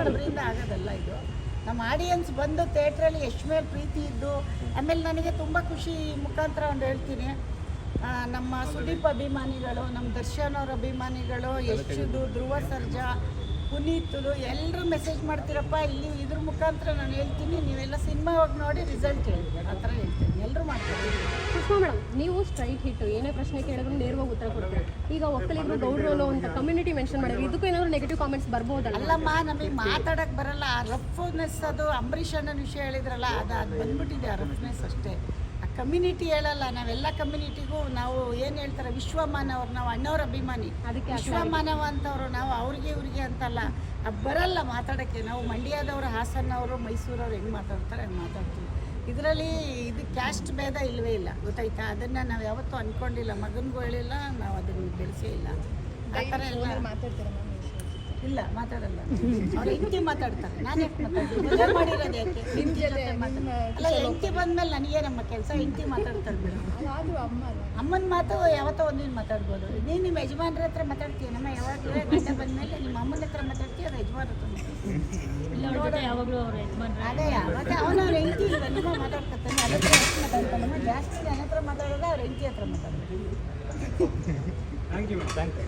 ಒಬ್ಬರಿಂದ ಆಗೋದಲ್ಲ ಇದು. ನಮ್ಮ ಆಡಿಯನ್ಸ್ ಬಂದು ಥಿಯೇಟ್ರಲ್ಲಿ ಎಷ್ಟು ಮೇಲೆ ಪ್ರೀತಿ ಇದ್ದು, ಆಮೇಲೆ ನನಗೆ ತುಂಬ ಖುಷಿ ಮುಖಾಂತರ ಒಂದು ಹೇಳ್ತೀನಿ. ನಮ್ಮ ಸುದೀಪ್ ಅಭಿಮಾನಿಗಳು, ನಮ್ಮ ದರ್ಶನ್ ಅವ್ರ ಅಭಿಮಾನಿಗಳು ಯಶುದು ಧ್ರುವ ಸರ್ಜಾ ಪುನೀತ್ರು ಎಲ್ಲರೂ ಮೆಸೇಜ್ ಮಾಡ್ತೀರಪ್ಪ, ಇಲ್ಲಿ ಇದ್ರ ಮುಖಾಂತರ ನಾನು ಹೇಳ್ತೀನಿ. ನೀವೆಲ್ಲ ಸಿನಿಮಾ ಹೋಗಿ ನೋಡಿ ರಿಸಲ್ಟ್ ಹೇಳಿ ಆ ಥರ ಹೇಳ್ತೀನಿ. ಎಲ್ಲರೂ ಸುಷ್ಮಾ ಮೇಡಮ್ ನೀವು ಸ್ಟ್ರೈಟ್ ಹಿಟ್ಟು ಏನೇ ಪ್ರಶ್ನೆ ಕೇಳಿದ್ರು ನೇರವಾಗಿ ಉತ್ತರ ಕೊಡ್ತೀವಿ ಈಗ ಒಕ್ಕಲಿಗರು ಗೌಡ್ರು ಅನ್ನೋ ಅಂತ ಕಮ್ಯುನಿಟಿ ಮೆನ್ಷನ್ ಮಾಡಿದ್ರು ಇದಕ್ಕೂ ಏನಾದ್ರು ನೆಗೆಟಿವ್ ಕಾಮೆಂಟ್ಸ್ ಬರ್ಬೋದಲ್ಲ ಅಲ್ಲಮ್ಮ ನಮಗೆ ಮಾತಾಡಕ್ ಬರಲ್ಲ. ಆ ರಫ್ನೆಸ್ ಅದು ಅಂಬರೀಷ್ ಅಣ್ಣನ ವಿಷಯ ಹೇಳಿದ್ರಲ್ಲ ಅದು ಅದು ಬಂದ್ಬಿಟ್ಟಿದೆ ಆ ರಫ್ನೆಸ್ ಅಷ್ಟೇ. ಆ ಕಮ್ಯುನಿಟಿ ಹೇಳಲ್ಲ ನಾವೆಲ್ಲ ಕಮ್ಯುನಿಟಿಗೂ ನಾವು ಏನು ಹೇಳ್ತಾರೆ ವಿಶ್ವಮಾನವ್ರು ನಾವು ಅಣ್ಣವ್ರ ಅಭಿಮಾನಿ. ಅದಕ್ಕೆ ವಿಶ್ವಮಾನವ ಅಂತವ್ರು ನಾವು ಅವ್ರಿಗೆ ಇವ್ರಿಗೆ ಅಂತಲ್ಲ. ಬರಲ್ಲ ಮಾತಾಡೋಕ್ಕೆ. ನಾವು ಮಂಡ್ಯದವರು ಹಾಸನವರು ಮೈಸೂರವ್ರು ಹೆಂಗೆ ಮಾತಾಡ್ತಾರೆ ಹಂಗೆ ಮಾತಾಡ್ತೀವಿ. ಇದರಲ್ಲಿ ಇದು ಕ್ಯಾಸ್ಟ್ ಭೇದ ಇಲ್ಲವೇ ಇಲ್ಲ ಗೊತ್ತಾಯ್ತಾ? ಅದನ್ನು ನಾವು ಯಾವತ್ತೂ ಅಂದ್ಕೊಂಡಿಲ್ಲ ಮಗನಿಗೂ ಹೇಳಿಲ್ಲ ನಾವು ಅದನ್ನ ಬೆಳೆಸೇ ಇಲ್ಲ. ಆ ಥರ ಎಲ್ಲ ಇಲ್ಲ ಮಾತಾಡಲ್ಲ. ಅವ್ರ ಹೆಂಡತಿ ಮಾತಾಡ್ತಾರೆ. ನಾನು ಯಾಕೆ ಮಾತಾಡ್ತೀನಿ ಮಾಡಿರೋದು ಯಾಕೆ? ಜೊತೆ ಅಲ್ಲ ಹೆಂಡತಿ ಬಂದ್ಮೇಲೆ ನನಗೆ ನಮ್ಮ ಕೆಲಸ ಹೆಂಡತಿ ಮಾತಾಡ್ತಾರೆ ಅಮ್ಮನ ಮಾತು ಯಾವತ್ತೋ ಒಂದಿನ ಮಾತಾಡ್ಬೋದು. ನೀನು ನಿಮ್ಮ ಯಜಮಾನ್ರ ಹತ್ರ ಮಾತಾಡ್ತೀಯ? ನಮ್ಮ ಯಾವಾಗಲೂ ಗಂಡ ಬಂದಮೇಲೆ ನಿಮ್ಮ ಅಮ್ಮನ ಹತ್ರ ಮಾತಾಡ್ತೀಯ? ಅದು ಮತ್ತೆ ಅವನ ಅವ್ರ ಹೆಂಡತಿ ಇಲ್ವಾ? ನಿಮ್ಮ ಮಾತಾಡ್ಕೊತಾನೆ ಮಾತಾಡ್ತಾನೆ? ಹತ್ರ ಜಾಸ್ತಿ ನನ್ನ ಹತ್ರ ಮಾತಾಡೋದು ಅವ್ರ ಹೆಂಡತಿ ಹತ್ರ ಮಾತಾಡೋದು ಥ್ಯಾಂಕ್ ಯು ಥ್ಯಾಂಕ್ ಯು